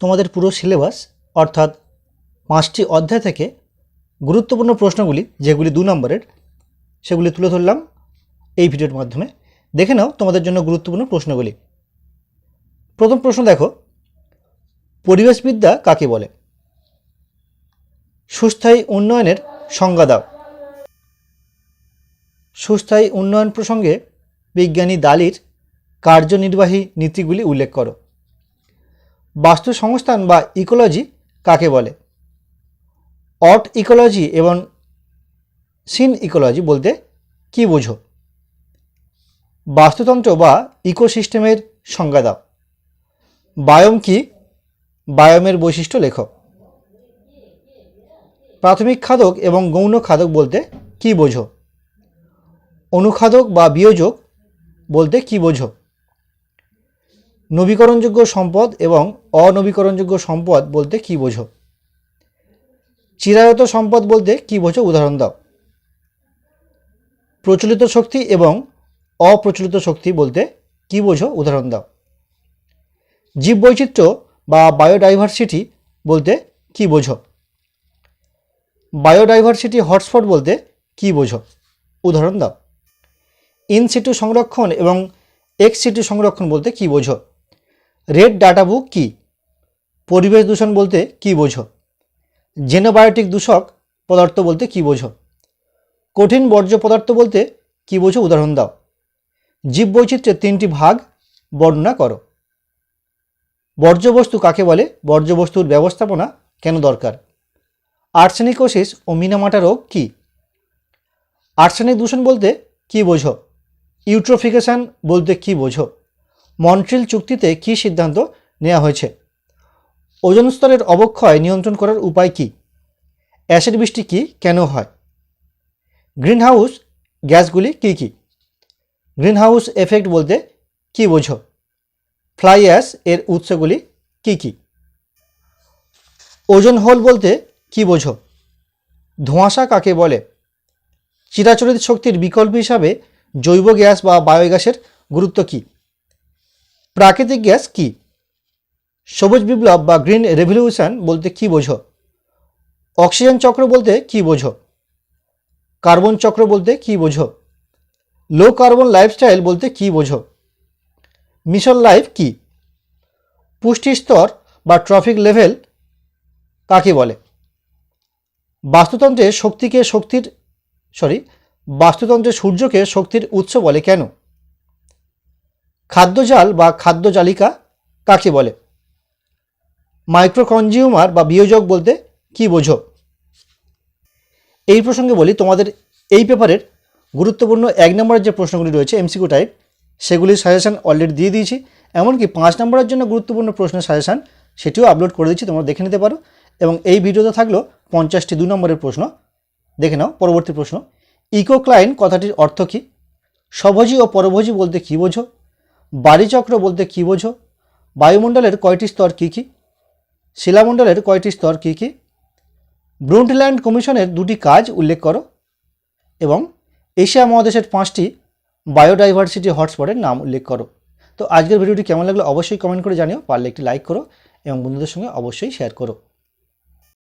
তোমাদের পুরো সিলেবাস, অর্থাৎ পাঁচটি অধ্যায় থেকে গুরুত্বপূর্ণ প্রশ্নগুলি, যেগুলি দু নম্বরের, সেগুলি তুলে ধরলাম এই ভিডিওর মাধ্যমে। দেখে নাও তোমাদের জন্য গুরুত্বপূর্ণ প্রশ্নগুলি। প্রথম প্রশ্ন দেখো, পরিবেশবিদ্যা কাকে বলে? সুস্থায়ী উন্নয়নের সংজ্ঞা দাও। সুস্থায়ী উন্নয়ন প্রসঙ্গে বিজ্ঞানী দালির কার্যনির্বাহী নীতিগুলি উল্লেখ করো। বাস্তু সংস্থান বা ইকোলজি কাকে বলে? অট ইকোলজি এবং সিন ইকোলজি বলতে কি বোঝো? বাস্তুতন্ত্র বা ইকোসিস্টেমের সংজ্ঞা দাও। বায়োম কি? বায়োমের বৈশিষ্ট্য লেখো। প্রাথমিক খাদক এবং গৌণ খাদক বলতে কি বোঝো? অনুখাদক বা বিয়োজক বলতে কি বোঝো? নবীকরণযোগ্য সম্পদ এবং অনবীকরণযোগ্য সম্পদ বলতে কি বোঝো? চিরায়ত সম্পদ বলতে কি বোঝো? উদাহরণ দাও। প্রচলিত শক্তি এবং অপ্রচলিত শক্তি বলতে কি বোঝো? উদাহরণ দাও। জীববৈচিত্র্য বা বায়োডাইভার্সিটি বলতে কি বোঝো? বায়োডাইভার্সিটি হটস্পট বলতে কি বোঝো? উদাহরণ দাও। ইন সিটু সংরক্ষণ এবং এক্স সিটু সংরক্ষণ বলতে কি বোঝো? রেড ডাটা বুক কী? পরিবেশ দূষণ বলতে কি বোঝো? জেনোবায়োটিক দূষক পদার্থ বলতে কি বোঝো? কঠিন বর্জ্য পদার্থ বলতে কি বোঝো? উদাহরণ দাও। জীববৈচিত্র্যের তিনটি ভাগ বর্ণনা করো। বর্জ্যবস্তু কাকে বলে? বর্জ্যবস্তুর ব্যবস্থাপনা কেন দরকার? আর্সেনিকোসিস ও মিনামাটা রোগ কী? আর্সেনিক দূষণ বলতে কি বোঝো? ইউট্রোফিকেশন বলতে কি বোঝো? মন্ট্রিল চুক্তিতে কি সিদ্ধান্ত নেওয়া হয়েছে? ওজন স্তরের অবক্ষয় নিয়ন্ত্রণ করার উপায় কি? অ্যাসিড বৃষ্টি কি কেন হয়? গ্রিনহাউস গ্যাসগুলি কি কি? গ্রিনহাউস এফেক্ট বলতে কি বোঝো? ফ্লাই অ্যাশ এর উৎসগুলি কি কি? ওজন হোল বলতে কি বোঝো? ধোঁয়াশা কাকে বলে? চিরাচরিত শক্তির বিকল্প হিসাবে জৈব গ্যাস বা বায়োগ্যাসের গুরুত্ব কী? প্রাকৃতিক গ্যাস কি? সবুজ বিপ্লব বা গ্রিন রেভলিউশন বলতে কি বোঝো? অক্সিজেন চক্র বলতে কি বোঝো? কার্বন চক্র বলতে কি বোঝো? লো কার্বন লাইফস্টাইল বলতে কি বোঝো? মিশন লাইফ কি? পুষ্টি স্তর বা ট্রাফিক লেভেল কাকে বলে? বাস্তুতন্ত্রে শক্তিকে শক্তির সরি বাস্তুতন্ত্রে সূর্যকে শক্তির উৎস বলে কেন? খাদ্যজাল বা খাদ্য জালিকা কাকে বলে? মাইক্রো কনজিউমার বা বিয়োজক বলতে কি বোঝো? এই প্রসঙ্গে বলি, তোমাদের এই পেপারের গুরুত্বপূর্ণ এক নম্বরের যে প্রশ্নগুলি রয়েছে এমসিকিউ টাইপ সেগুলির সাজেশান অলরেডি দিয়ে দিয়েছি। এমনকি পাঁচ নম্বরের জন্য গুরুত্বপূর্ণ প্রশ্নের সাজেশান সেটিও আপলোড করে দিচ্ছি তোমরা দেখে নিতে পারো। এবং এই ভিডিওতে থাকল পঞ্চাশটি দু নম্বরের প্রশ্ন। দেখে নাও, পরবর্তী প্রশ্ন। ইকোক্লাইন কথাটির অর্থ কী? স্বভোজী ও পরভোজী বলতে কী বোঝো? বাড়িচক্র বলতে কী বোঝো? বায়ুমণ্ডলের কয়টি স্তর কী কী? শিলামণ্ডলের কয়টি স্তর কী কী? ব্রুন্টল্যান্ড কমিশনের দুটি কাজ উল্লেখ করো এবং এশিয়া মহাদেশের পাঁচটি বায়োডাইভার্সিটি হটস্পটের নাম উল্লেখ করো। তো আজকের ভিডিওটি কেমন লাগল অবশ্যই কমেন্ট করে জানিও, পারলে একটি লাইক করো এবং বন্ধুদের সঙ্গে অবশ্যই শেয়ার করো।